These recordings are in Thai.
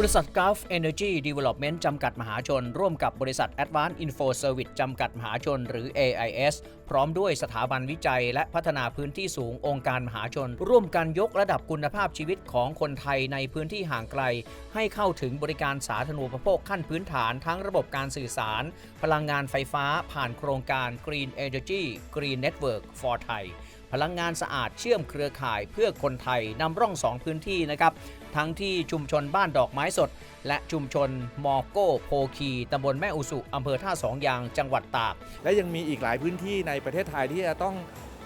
บริษัท Gulf Energy Development จำกัดมหาชน ร่วมกับบริษัท Advanced Info Service จำกัดมหาชน หรือ AIS พร้อมด้วยสถาบันวิจัย และพัฒนาพื้นที่สูงองค์การมหาชน ร่วมกันยกระดับคุณภาพชีวิตของคนไทยในพื้นที่ห่างไกล ให้เข้าถึงบริการสาธารณูปโภคขั้นพื้นฐานทั้งระบบการสื่อสาร พลังงานไฟฟ้าผ่านโครงการ Green Energy Green Network for Thai พลังงานสะอาดเชื่อมเครือข่ายเพื่อคนไทยนำร่องสองพื้นที่นะครับ ทั้งที่ชุมชนบ้านดอกไม้สด และชุมชนมอโก้โพคีตำบลแม่อุสุอำเภอท่าสองยางจังหวัดตาก และยังมีอีกหลายพื้นที่ในประเทศไทยที่จะต้อง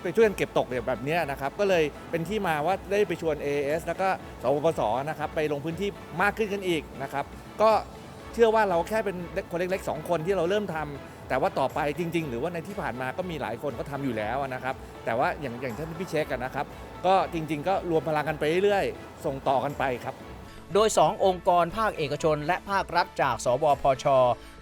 ไปช่วยกันเก็บตกแบบนี้นะครับ ก็เลยเป็นที่มาว่าได้ไปชวน AAS แล้วก็สวปสนะครับไปลงพื้นที่มากขึ้นกันอีกนะครับ ก็ เชื่อว่าเราแค่เป็นคนเล็กๆสองคนที่เราเริ่มทำแต่ว่าต่อไปจริง ๆ หรือว่าในที่ผ่านมาก็มีหลายคนก็ทำอยู่แล้วนะครับ แต่ว่าอย่างอย่างท่านพี่เช็คกันนะครับ ก็จริง ๆ ก็รวมพลังกันไปเรื่อยๆ ส่งต่อกันไปครับ โดย 2 องค์กรภาคเอกชน และภาครัฐจาก สวพช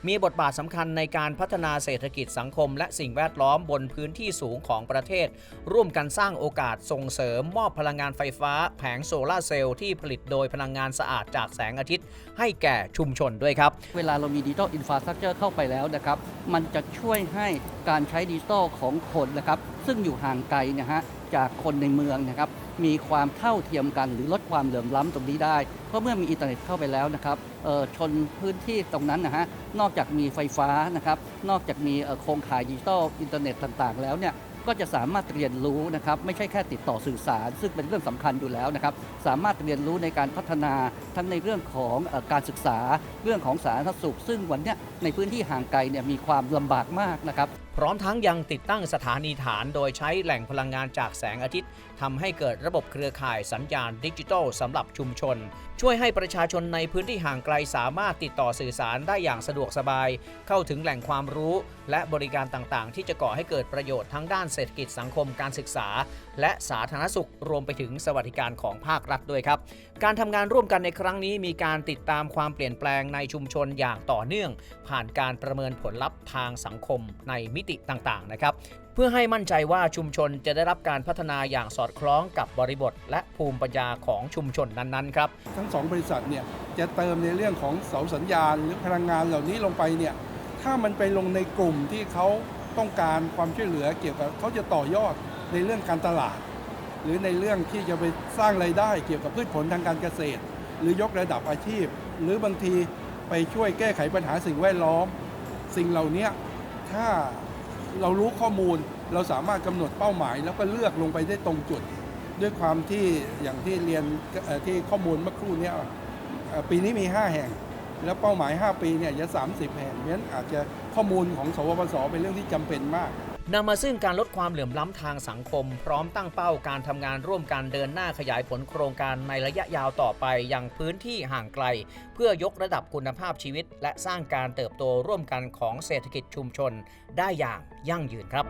มีบทบาทสำคัญในการพัฒนาเศรษฐกิจสังคม และสิ่งแวดล้อมบนพื้นที่สูงของประเทศ ร่วมกันสร้างโอกาสส่งเสริมมอบพลังงานไฟฟ้า แผงโซลาร์เซลล์ที่ผลิตโดยพลังงานสะอาดจากแสงอาทิตย์ ให้แก่ชุมชนด้วยครับ เวลาเรามีดิจิ t a ลอินฟาสตรักเจอร์เข้าไปแล้วนะครับ มันจะช่วยให้การใช้ดิจิทัลของคนนะครับ ซึ่งอยู่ห่างไกลนะฮะจากคนในเมืองนะครับมีความเท่าเทียมกันหรือลดความเหลื่อมล้ำตรงนี้ได้ เพราะเมื่อมีอินเทอร์เน็ตเข้าไปแล้วนะครับชนพื้นที่ตรงนั้นนะฮะนอกจากมีไฟฟ้านะครับนอกจากมีโครงข่ายดิจิทัลอินเทอร์เน็ตต่างๆ แล้วเนี่ยก็จะสามารถเรียนรู้นะครับไม่ใช่แค่ติดต่อสื่อสาร ซึ่งเป็นเรื่องสำคัญอยู่แล้วนะครับสามารถเรียนรู้ในการพัฒนาทั้งในเรื่องของอการศึกษาเรื่องของสาธารณสุข ซึ่งวันนี้ในพื้นที่ห่างไกลเนี่ยมีความลำบากมากนะครับ พร้อมทั้งยังติดตั้งสถานีฐานโดยใช้แหล่งพลังงานจากแสงอาทิตย์ทำให้เกิดระบบเครือข่ายสัญญาณดิจิทัลสำหรับชุมชน ช่วยให้ประชาชนในพื้นที่ห่างไกลสามารถติดต่อสื่อสารได้อย่างสะดวกสบาย เข้าถึงแหล่งความรู้ และบริการต่างๆ ที่จะก่อให้เกิดประโยชน์ทั้งด้านเศรษฐกิจสังคมการศึกษา และสาธารณสุขรวมไปถึงสวัสดิการของภาครัฐด้วยครับ การทำงานร่วมกันในครั้งนี้มีการติดตามความเปลี่ยนแปลงในชุมชนอย่างต่อเนื่อง ผ่านการประเมินผลลัพธ์ทางสังคมในมิติต่างๆนะครับเพื่อให้มั่นใจว่าชุมชนจะได้รับการพัฒนาอย่างสอดคล้องกับบริบท และภูมิปัญญาของชุมชนนั้นๆครับทั้งสองบริษัทเนี่ยจะเติมในเรื่องของเสาสัญญาณ หรือพลังงานเหล่านี้ลงไปเนี่ยถ้ามันไปลงในกลุ่มที่เขาต้องการความช่วยเหลือเกี่ยวกับเขาจะต่อยอดในเรื่องการตลาด หรือในเรื่องที่จะไปสร้างไรายได้เกี่ยวกับพืชผลทางการเกษตร หรือยกระดับอาชีพ หรือบางทีไปช่วยแก้ไขปัญหาสิ่งแวดล้อม สิ่งเหล่านี้ถ้า เรารู้ข้อมูลเราสามารถกำหนดเป้าหมาย แล้วก็เลือกลงไปได้ตรงจุด ด้วยความที่อย่างที่เรียนที่ข้อมูลเมื่อครู่นี้ปีนี้มี 5 แห่ง แล้วเป้าหมาย 5 ปีเนี่ยจะ30 แห่งเพราะฉะนั้นอาจจะข้อมูลของสวปสเป็นเรื่องที่จำเป็นมาก นำมาซึ่งการลดความเหลื่อมล้ำทางสังคม พร้อมตั้งเป้าการทำงานร่วมกันเดินหน้าขยายผลโครงการในระยะยาวต่อไปยังพื้นที่ห่างไกล เพื่อยกระดับคุณภาพชีวิต และสร้างการเติบโตร่วมกันของเศรษฐกิจชุมชนได้อย่างยั่งยืนครับ